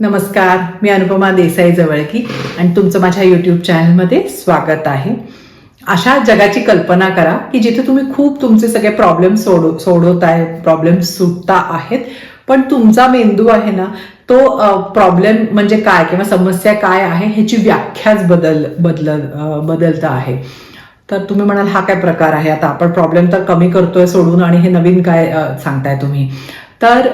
नमस्कार मी अनुपमा देसाई जवळकी आणि तुमचं माझ्या यूट्यूब चॅनलमध्ये स्वागत आहे. अशा जगाची कल्पना करा की जिथे तुम्ही खूप तुमचे सगळे प्रॉब्लेम सोडव सोडवत आहे प्रॉब्लेम सुटता आहेत. पण तुमचा मेंदू आहे ना तो प्रॉब्लेम म्हणजे काय किंवा समस्या काय आहे ह्याची व्याख्याच बदल बदल बदलत बदलता आहे. तर तुम्ही म्हणाल हा काय प्रकार आहे? आता आपण प्रॉब्लेम तर कमी करतोय सोडून आणि हे नवीन काय सांगताय तुम्ही? तर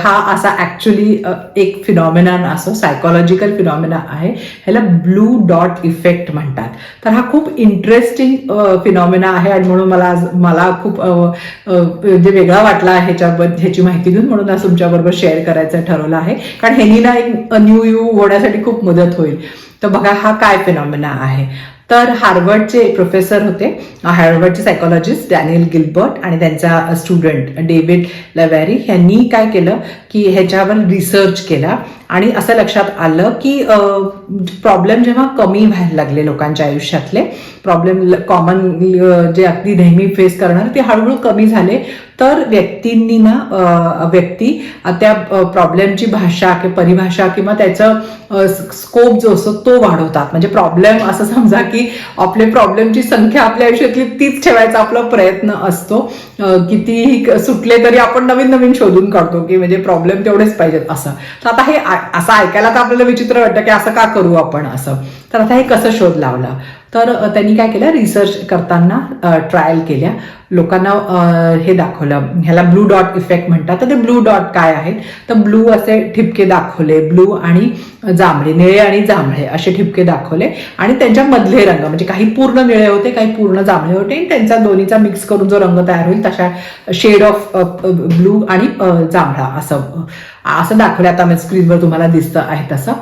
हा असा ॲक्च्युली एक फिनॉमिनान असं सायकोलॉजिकल फिनॉमिना आहे. ह्याला ब्लू डॉट इफेक्ट म्हणतात. तर हा खूप इंटरेस्टिंग फिनॉमिना आहे आणि म्हणून मला मला खूप म्हणजे वेगळा वाटला ह्याच्याबद्दल ह्याची माहिती घेऊन म्हणून आज तुमच्याबरोबर शेअर करायचं ठरवलं आहे. कारण हेनीला एक न्यू यू होण्यासाठी खूप मदत होईल. तर बघा हा काय फिनॉमिना आहे? तर हार्वर्डचे प्रोफेसर होते हार्वर्डचे सायकोलॉजिस्ट डॅनियल गिल्बर्ट आणि त्यांचा स्टुडंट डेव्हिड लवॅरी ह्यांनी काय केलं की ह्याच्यावर रिसर्च केला आणि असं लक्षात आलं की प्रॉब्लेम जेव्हा कमी व्हायला लागले लोकांच्या आयुष्यातले प्रॉब्लेम कॉमन जे अगदी नेहमी फेस करणार ते हळूहळू कमी झाले. तर व्यक्तींनी ना व्यक्ती त्या प्रॉब्लेमची भाषा किंवा परिभाषा किंवा त्याचं स्कोप जो असतो तो वाढवतात. म्हणजे प्रॉब्लेम असं समजा की आपले प्रॉब्लेमची संख्या आपल्या आयुष्यातली तीच ठेवायचा आपला प्रयत्न असतो. किती कितीही सुटले तरी आपण नवीन नवीन शोधून काढतो की म्हणजे प्रॉब्लेम तेवढेच पाहिजेत असं. तर आता हे असं ऐकायला तर आपल्याला विचित्र वाटतं की असं का करू आपण असं. तर आता हे कसं शोध लावला? तर त्यांनी काय केलं? रिसर्च करताना ट्रायल केल्या. लोकांना हे दाखवलं. ह्याला ब्लू डॉट इफेक्ट म्हणतात. तर ते ब्लू डॉट काय आहेत तर ब्लू असे ठिपके दाखवले. ब्लू आणि जांभळे निळे आणि जांभळे असे ठिपके दाखवले. आणि त्यांच्या मधले रंग म्हणजे काही पूर्ण निळे होते काही पूर्ण जांभळे होते आणि त्यांचा दोन्हीचा मिक्स करून जो रंग तयार होईल तशा शेड ऑफ ब्लू आणि जांभळा असं असं दाखवलं. आता स्क्रीनवर तुम्हाला दिसतं आहे तसं.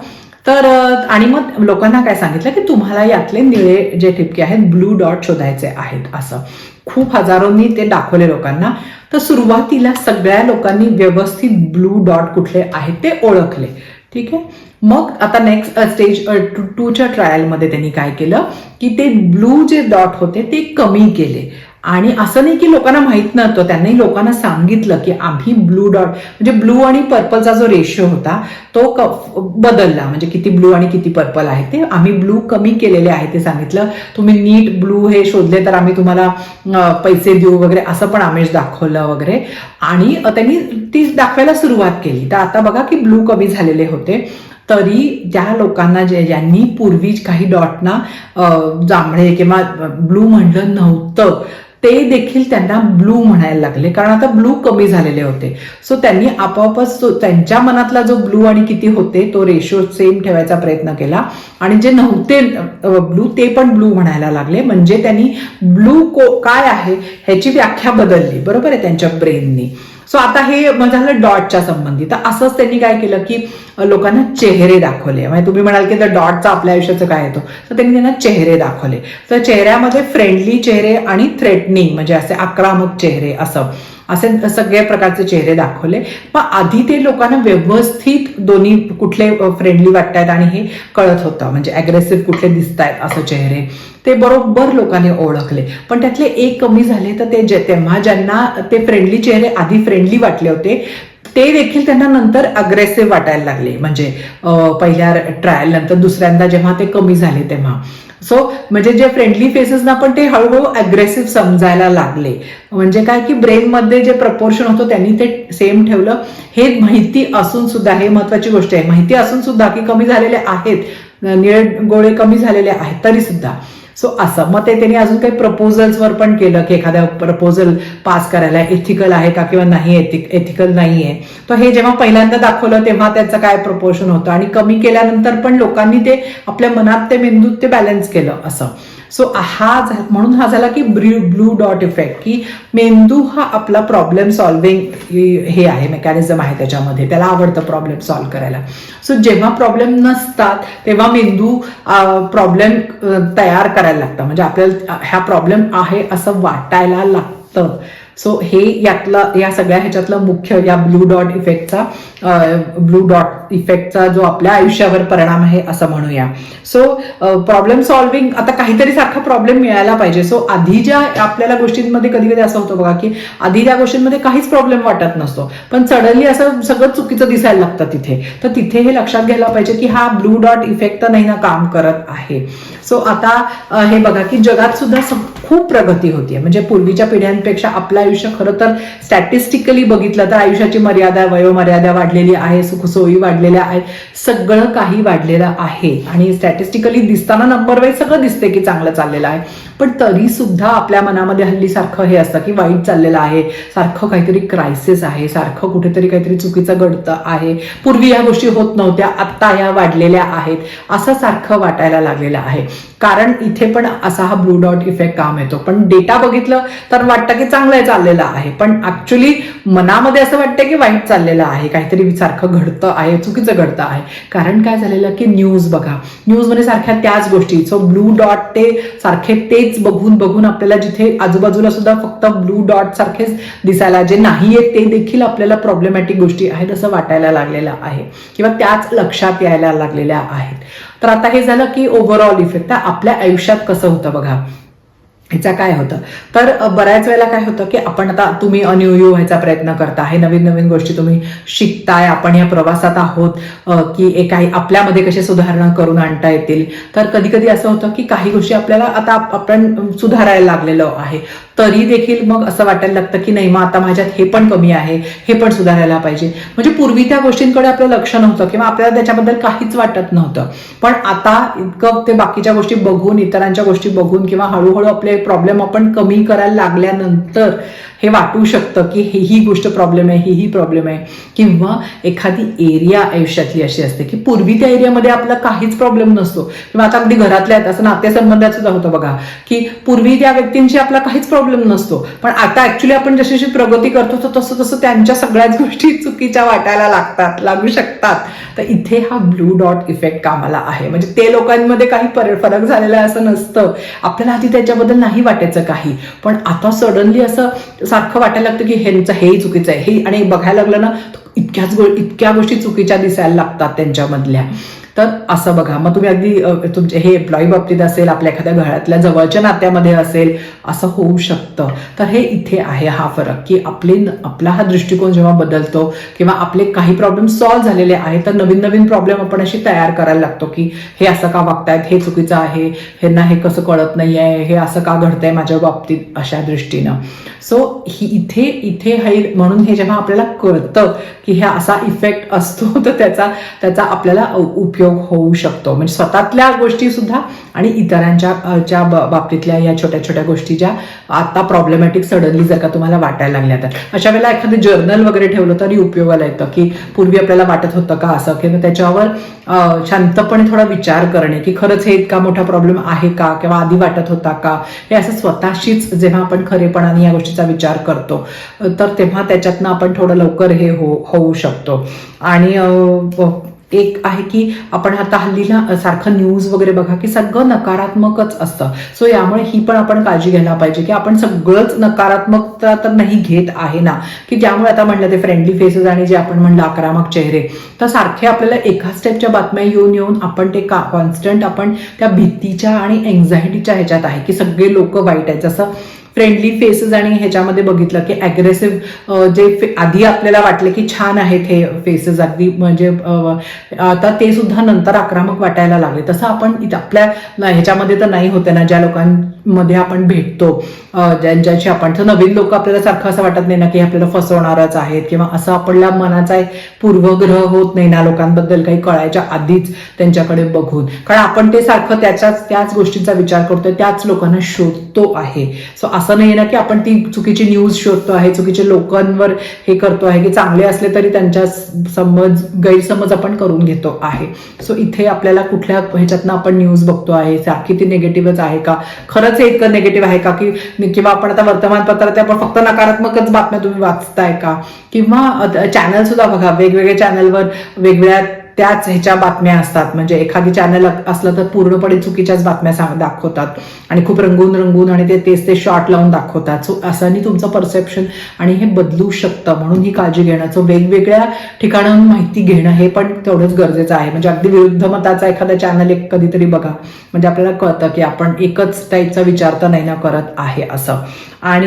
तर आणि मग लोकांना काय सांगितलं की तुम्हाला यातले निळे जे ठिपके आहेत ब्लू डॉट शोधायचे आहेत असं. खूप हजारोंनी ते दाखवले लोकांना. तर सुरुवातीला सगळ्या लोकांनी व्यवस्थित ब्लू डॉट कुठले आहेत ते ओळखले. ठीक आहे? मग आता नेक्स्ट स्टेज टू टूच्या ट्रायलमध्ये त्यांनी काय केलं? की ते ब्लू जे डॉट होते ते कमी केले. आणि असं नाही की लोकांना माहीत नव्हतं त्यांनी लोकांना सांगितलं की आम्ही ब्लू डॉट म्हणजे ब्लू आणि पर्पलचा जो रेशो होता तो क- बदलला. म्हणजे किती ब्लू आणि किती पर्पल आहे ते. आम्ही ब्लू कमी केलेले आहे ते सांगितलं. तुम्ही नीट ब्लू हे शोधले तर आम्ही तुम्हाला पैसे देऊ वगैरे असं पण आमिष दाखवलं वगैरे. आणि त्यांनी ती दाखवायला सुरुवात केली. तर आता बघा की ब्लू कमी झालेले होते. तरी ज्या लोकांना जे ज्यांनी पूर्वी काही डॉटना जांभळे किंवा ब्लू म्हणलं नव्हतं ते देखील त्यांना ब्लू म्हणायला लागले. कारण आता ब्लू कमी झालेले होते. सो त्यांनी आपोआपच त्यांच्या मनातला जो ब्लू आणि किती होते तो रेशो सेम ठेवायचा प्रयत्न केला. आणि जे नव्हते ब्लू ते पण ब्लू म्हणायला लागले. म्हणजे त्यांनी ब्लू काय आहे ह्याची व्याख्या बदलली. बरोबर आहे त्यांच्या ब्रेननी सो आता हे म्हणजे झालं डॉटच्या संबंधी तर असंच त्यांनी काय केलं की लोकांना चेहरे दाखवले. म्हणजे तुम्ही म्हणाल की तर डॉटचा आपल्या आयुष्याचं काय येतो? तर त्यांनी त्यांना चेहरे दाखवले. तर चेहऱ्यामध्ये फ्रेंडली चेहरे आणि थ्रेटनिंग म्हणजे असे आक्रमक चेहरे असं. असे सगळ्या प्रकारचे चेहरे दाखवले. पण आधी ते लोकांना व्यवस्थित दोन्ही कुठले फ्रेंडली वाटतायत आणि हे कळत होतं. म्हणजे अग्रेसिव्ह कुठले दिसतायत असं चेहरे. ते बरोबर लोकांनी ओळखले. पण त्यातले एक कमी झाले तर ते जे तेव्हा ज्यांना ते फ्रेंडली चेहरे आधी फ्रेंडली वाटले होते ते देखील त्यांना नंतर अग्रेसिव्ह वाटायला लागले. म्हणजे पहिल्या ट्रायल नंतर दुसऱ्यांदा जेव्हा ते कमी झाले तेव्हा. सो म्हणजे जे फ्रेंडली फेसेसना पण ते हळूहळू अग्रेसिव्ह समजायला लागले. म्हणजे काय की ब्रेनमध्ये जे प्रपोर्शन होतं त्यांनी ते सेम ठेवलं. हे माहिती असून सुद्धा हे महत्वाची गोष्ट आहे. माहिती असून सुद्धा की कमी झालेले आहेत निळे गोळे कमी झालेले आहेत तरी सुद्धा. सो असं. मग ते त्यांनी अजून काही प्रपोजल्सवर पण केलं की एखाद्या प्रपोजल पास करायला एथिकल आहे का किंवा नाही एथिकल नाही आहे तर हे जेव्हा पहिल्यांदा दाखवलं तेव्हा त्याचं काय प्रपोर्शन होतं. आणि कमी केल्यानंतर पण लोकांनी ते आपल्या मनात ते मेंदूत ते बॅलन्स केलं असं. सो हा म्हणून हा झाला की ब्लू डॉट इफेक्ट की मेंदू हा आपला प्रॉब्लेम सॉल्विंग हे आहे मेकॅनिझम आहे त्याच्यामध्ये. त्याला आवडतं प्रॉब्लेम सॉल्व्ह करायला. सो जेव्हा प्रॉब्लेम नसतात तेव्हा मेंदू प्रॉब्लेम तयार करायला लागतं. म्हणजे आपल्याला ह्या प्रॉब्लेम आहे असं वाटायला लागतं. सो हे यातला या सगळ्या ह्याच्यातलं मुख्य या ब्लू डॉट इफेक्टचा ब्लू डॉट इफेक्टचा जो आपल्या आयुष्यावर परिणाम आहे असं म्हणूया. सो प्रॉब्लेम सॉल्व्हिंग आता काहीतरी सारखा प्रॉब्लेम मिळायला पाहिजे. सो आधी ज्या आपल्याला गोष्टींमध्ये कधी कधी असं होतं बघा की आधी त्या गोष्टींमध्ये काहीच प्रॉब्लेम वाटत नसतो. पण सडनली असं सगळं चुकीचं दिसायला लागतं तिथे. तर तिथे हे लक्षात घ्यायला पाहिजे की हा ब्लू डॉट इफेक्ट तर नाही ना काम करत आहे. सो आता हे बघा की जगात सुद्धा खूप प्रगती होतीये. म्हणजे पूर्वीच्या पिढ्यांपेक्षा आपला आयुष्य खरं तर स्टॅटिस्टिकली बघितलं तर आयुष्याची मर्यादा वयोमर्यादा वाढलेली आहे सुखसोयी वाढलेल्या आहेत सगळं काही वाढलेलं आहे. आणि स्टॅटिस्टिकली दिसताना नंबर वाईज सगळं दिसते की चांगलं चाललेलं आहे. पण तरी सुद्धा आपल्या मनामध्ये हल्ली सारखं हे असतं की वाईट चाललेलं आहे सारखं काहीतरी क्रायसिस आहे सारखं कुठेतरी काहीतरी चुकीचं घडतं आहे. पूर्वी या गोष्टी होत नव्हत्या आत्ता या वाढलेल्या आहेत असं सारखं वाटायला लागलेलं आहे. कारण इथे पण असा हा ब्लू डॉट इफेक्ट काम येतो. पण डेटा बघितलं तर वाटतं की चांगलं चाललेलं आहे. पण ऍक्च्युली मनामध्ये असं वाटतं की वाईट चाललेलं आहे. काहीतरी सारखं घडतं आहे चुकीचं घडतं आहे. कारण काय झालेलं की न्यूज बघा. न्यूजमध्ये म्हणजे सारख्या त्याच गोष्टी. सो ब्लू डॉट ते सारखे तेच बघून बघून आपल्याला जिथे आजूबाजूला सुद्धा फक्त ब्लू डॉट सारखेच दिसायला जे नाही आहेत ते देखील आपल्याला प्रॉब्लेमॅटिक गोष्टी आहेत असं वाटायला लागलेलं आहे. किंवा त्याच लक्षात यायला लागलेल्या आहेत. तर आता हे झालं की ओव्हरऑल इफेक्ट आपल्या आयुष्यात कसं होतं बघा. ह्याचा काय होतं? तर बऱ्याच वेळेला काय होतं की आपण आता तुम्ही अनियू व्हायचा प्रयत्न करताय नवीन नवीन गोष्टी तुम्ही शिकताय. आपण या प्रवासात आहोत की एक काही आपल्यामध्ये कशी सुधारणा करून आणता येतील. तर कधी कधी असं होतं की काही गोष्टी आपल्याला आता आपण सुधारायला लागलेलो आहे. तरी देखील मग असं वाटायला लागतं की नाही मग आता माझ्यात हे पण कमी आहे हे पण सुधारायला पाहिजे. म्हणजे पूर्वी त्या गोष्टींकडे आपलं लक्ष नव्हतं किंवा आपल्याला त्याच्याबद्दल काहीच वाटत नव्हतं. पण आता इतकं ते बाकीच्या गोष्टी बघून इतरांच्या गोष्टी बघून किंवा हळूहळू आपले प्रॉब्लेम आपण कमी करायला लागल्यानंतर हे वाटू शकतं की हे ही गोष्ट प्रॉब्लेम आहे ही ही प्रॉब्लेम आहे. किंवा एखादी एरिया आयुष्यातली अशी असते की पूर्वी त्या एरियामध्ये आपला काहीच प्रॉब्लेम नसतो. किंवा आता अगदी घरातल्या आहेत असं नातेसंबंधात सुद्धा होतं बघा की पूर्वी त्या व्यक्तींशी आपला काहीच प्रॉब्लेम नसतो. पण आता ऍक्च्युली आपण जशी जशी प्रगती करतो तर तसं तसं त्यांच्या सगळ्याच गोष्टी चुकीच्या वाटायला लागतात लागू शकतात. तर इथे हा ब्लू डॉट इफेक्ट कामाला आहे. म्हणजे ते लोकांमध्ये काही फरक झालेला असं नसतं. आपल्याला आधी त्याच्याबद्दल नाही वाटायचं काही. पण आता सडनली असं सारखं वाटायला लागतं की ह्यांचं हेही चुकीचं आहे. हे आणि बघायला लागलं ना इतक्याच गो इतक्या गोष्टी चुकीच्या दिसायला लागतात त्यांच्यामधल्या. तर असं बघा. मग तुम्ही अगदी तुमचे हे एम्प्लॉई बाबतीत असेल आपल्या एखाद्या घरातल्या जवळच्या नात्यामध्ये असेल असं होऊ शकतं. तर हे इथे आहे हा फरक की आपले आपला हा दृष्टिकोन जेव्हा बदलतो किंवा आपले काही प्रॉब्लेम सॉल्व्ह झालेले आहेत तर नवीन नवीन प्रॉब्लेम आपण अशी तयार करायला लागतो की हे असं का वागतायत हे चुकीचं आहे ह्यांना हे कसं कळत नाही आहे हे असं का घडतंय माझ्या बाबतीत अशा दृष्टीनं. सो ही इथे इथे हे म्हणून हे जेव्हा आपल्याला कळतं की हे असा इफेक्ट असतो तर त्याचा त्याचा आपल्याला उपयोग होऊ शकतो. म्हणजे स्वतःतल्या गोष्टी सुद्धा आणि इतरांच्या च्या बाबतीतल्या या छोट्या छोट्या गोष्टी ज्या आता प्रॉब्लेमॅटिक सडनली जर का तुम्हाला वाटायला लागल्या तर. अशा वेळेला एखादं जर्नल वगैरे ठेवलं तरी उपयोगाला येतं की पूर्वी आपल्याला वाटत होतं का असं किंवा त्याच्यावर शांतपणे थोडा विचार करणे की खरंच हे इतका मोठा प्रॉब्लेम आहे का किंवा आधी वाटत होता का? हे असं स्वतःशीच जेव्हा आपण खरेपणाने या गोष्टीचा विचार करतो तर तेव्हा त्याच्यातनं आपण थोडं लवकर हे हो होऊ शकतो. आणि एक आहे की आपण आता हल्लीला सारखं न्यूज वगैरे बघा की सगळं नकारात्मकच असतं. सो यामुळे ही पण आपण काळजी घ्यायला पाहिजे की आपण सगळंच नकारात्मकता तर नाही घेत आहे ना. की ज्यामुळे आता म्हणलं ते फ्रेंडली फेसेस आणि जे आपण म्हणलं आक्रामक चेहरे तर सारखे आपल्याला एका स्टेपच्या बातम्या येऊन येऊन आपण ते का कॉन्स्टंट आपण त्या भीतीच्या आणि एन्झायटीच्या ह्याच्यात आहे की सगळे लोक वाईट आहेत. जसं फ्रेंडली फेसेस आणि ह्याच्यामध्ये बघितलं की ॲग्रेसिव्ह जे आधी आपल्याला वाटले की छान आहेत हे फेसेस अगदी म्हणजे आता ते सुद्धा नंतर आक्रमक वाटायला लागले. तसं आपण आपल्या ह्याच्यामध्ये तर नाही होते ना ज्या मध्ये आपण भेटतो. ज्यांच्याशी आपण तर नवीन लोक आपल्याला सारखं असं वाटत नाही ना की हे आपल्याला फसवणारच आहेत किंवा असं आपल्या मनाचा एक पूर्वग्रह होत नाही ना लोकांबद्दल काही कळायच्या आधीच त्यांच्याकडे बघून. कारण आपण ते सारखं त्याच्याच त्याच गोष्टींचा विचार करतोय त्याच लोकांना शोधतो आहे. सो असं नाही ना की आपण ती चुकीची न्यूज शोधतो आहे चुकीचे लोकांवर हे करतो आहे की चांगले असले तरी त्यांच्या समज गैरसमज आपण करून घेतो आहे. सो इथे आपल्याला कुठल्या ह्याच्यातनं आपण न्यूज बघतो आहे सारखी ती निगेटिव्हच आहे का? खरंच हे एक निगेटिव्ह आहे का? की किंवा आपण आता वर्तमानपत्रात आपण फक्त नकारात्मकच बातम्या तुम्ही वाचताय का? किंवा चॅनल सुद्धा बघा वेगवेगळ्या चॅनलवर वेगवेगळ्या त्याच ह्याच्या बातम्या असतात. म्हणजे एखादी चॅनल असलं तर पूर्णपणे चुकीच्याच बातम्या सांग दाखवतात. आणि खूप रंगून रंगून आणि ते तेच ते शॉर्ट लावून दाखवतात. सो असंनी तुमचं परसेप्शन आणि हे बदलू शकतं म्हणून ही काळजी घेणं. सो वेगवेगळ्या ठिकाणाहून माहिती घेणं हे पण तेवढंच गरजेचं आहे. म्हणजे अगदी विरुद्ध मताचा एखादा चॅनल एक कधीतरी बघा. म्हणजे आपल्याला कळतं की आपण एकच टाईपचा विचार तर नाही ना करत आहे असं. आणि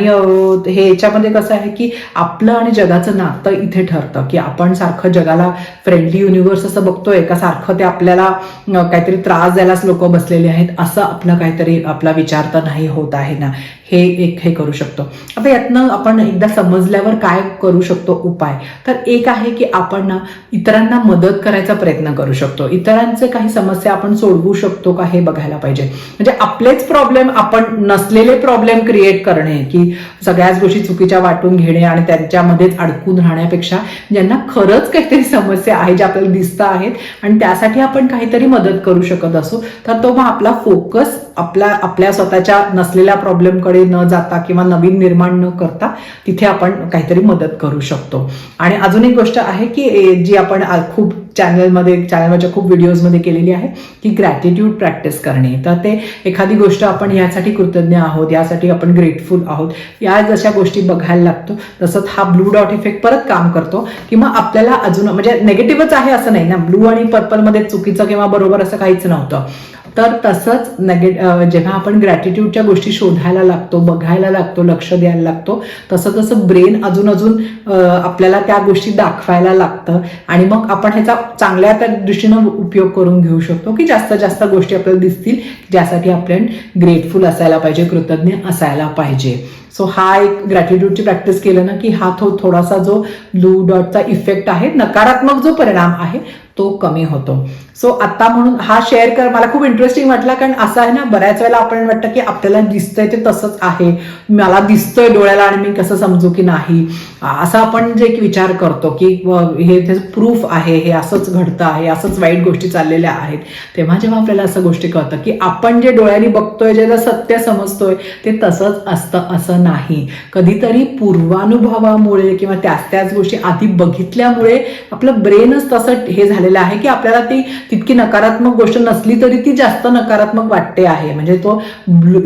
हे याच्यामध्ये कसं आहे की आपलं आणि जगाचं नातं इथे ठरतं. की आपण सारखं जगाला फ्रेंडली युनिव्हर्स असं बघतोय का सारखं ते आपल्याला काहीतरी त्रास द्यायलाच लोक बसलेले आहेत असं आपलं काहीतरी आपला विचार तर नाही होत आहे ना. हे एक हे करू शकतो. आता यातनं आपण एकदा समजल्यावर काय करू शकतो? उपाय. तर एक आहे की आपण ना इतरांना मदत करायचा प्रयत्न करू शकतो. इतरांचे काही समस्या आपण सोडवू शकतो का हे बघायला पाहिजे. म्हणजे आपलेच प्रॉब्लेम आपण नसलेले प्रॉब्लेम क्रिएट करणे की सगळ्याच गोष्टी चुकीच्या वाटून घेणे आणि त्यांच्यामध्येच अडकून राहण्यापेक्षा ज्यांना खरंच काहीतरी समस्या आहे ज्या आपल्याला दिसत आहेत आणि त्यासाठी आपण काहीतरी मदत करू शकत असू तर तो मग आपला फोकस आपला आपल्या स्वतःच्या नसलेल्या प्रॉब्लेमकडे न जाता किंवा नवीन निर्माण न करता तिथे आपण काहीतरी मदत करू शकतो. आणि अजून एक गोष्ट आहे की जी आपण खूप चॅनलमध्ये चॅनलवरच्या खूप व्हिडिओजमध्ये केलेली आहे की ग्रॅटिट्यूड प्रॅक्टिस करणे. तर ते एखादी गोष्ट आपण यासाठी कृतज्ञ आहोत यासाठी आपण ग्रेटफुल आहोत या जशा गोष्टी बघायला लागतो तसंच हा ब्लू डॉट इफेक्ट परत काम करतो किंवा आपल्याला अजून म्हणजे नेगेटिव्हच आहे असं नाही ना ब्लू आणि पर्पलमध्ये चुकीचं किंवा बरोबर असं काहीच नव्हतं. तर तसंच नगे जेव्हा आपण ग्रॅटिट्यूडच्या गोष्टी शोधायला लागतो बघायला लागतो लक्ष द्यायला लागतो तसं तसं ब्रेन अजून अजून आपल्याला त्या गोष्टी दाखवायला लागतं. आणि मग आपण ह्याचा चांगल्या त्या दृष्टीनं उपयोग करून घेऊ शकतो की जास्त जास्त गोष्टी आपल्याला दिसतील ज्यासाठी आपण ग्रेटफुल असायला पाहिजे कृतज्ञ असायला पाहिजे. सो हा एक ग्रॅटिट्यूडची प्रॅक्टिस केलं ना की हा थो थोडासा जो ब्लू डॉटचा इफेक्ट आहे नकारात्मक जो परिणाम आहे तो कमी होतो. सो आता म्हणून हा शेअर कर. मला खूप इंटरेस्टिंग वाटला कारण असं आहे ना बऱ्याच वेळेला आपण वाटतं की आपल्याला दिसतंय ते तसंच आहे. मला दिसतोय डोळ्याला आणि मी कसं समजू की नाही. असं आपण जे एक विचार करतो की हे प्रूफ आहे हे असंच घडतं आहे असंच वाईट गोष्टी चाललेल्या आहेत. तेव्हा जेव्हा आपल्याला असं गोष्टी कळतं की आपण जे डोळ्यांनी बघतोय जे सत्य समजतोय ते तसंच असतं असं नाही. कधीतरी पूर्वानुभवामुळे किंवा त्याच त्याच गोष्टी आधी बघितल्यामुळे आपलं ब्रेनच तसं हे झालेलं आहे की आपल्याला ती तितकी नकारात्मक गोष्ट नसली तरी ती जास्त नकारात्मक वाटते आहे. म्हणजे तो ब्लू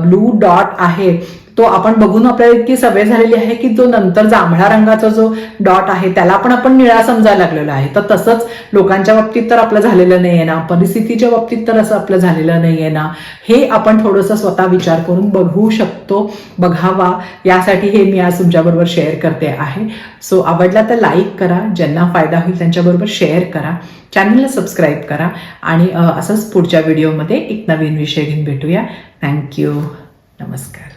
ब्लू डॉट आहे. तो आपण बघून आपल्याला इतकी सवय झालेली आहे की तो नंतर जांभळा रंगाचा जो डॉट आहे त्याला पण आपण निळा समजायला लागलेलो आहे. तर तसंच लोकांच्या बाबतीत तर आपलं झालेलं नाही आहे ना. परिस्थितीच्या बाबतीत तर असं आपलं झालेलं नाही आहे ना. हे आपण थोडंसं स्वतः विचार करून बघू शकतो बघावा. यासाठी हे मी आज तुमच्याबरोबर शेअर करते आहे. सो आवडला तर लाईक करा. ज्यांना फायदा होईल त्यांच्याबरोबर शेअर करा. चॅनलला सबस्क्राईब करा. आणि असंच पुढच्या व्हिडिओमध्ये एक नवीन विषय घेऊन भेटूया. थँक्यू नमस्कार.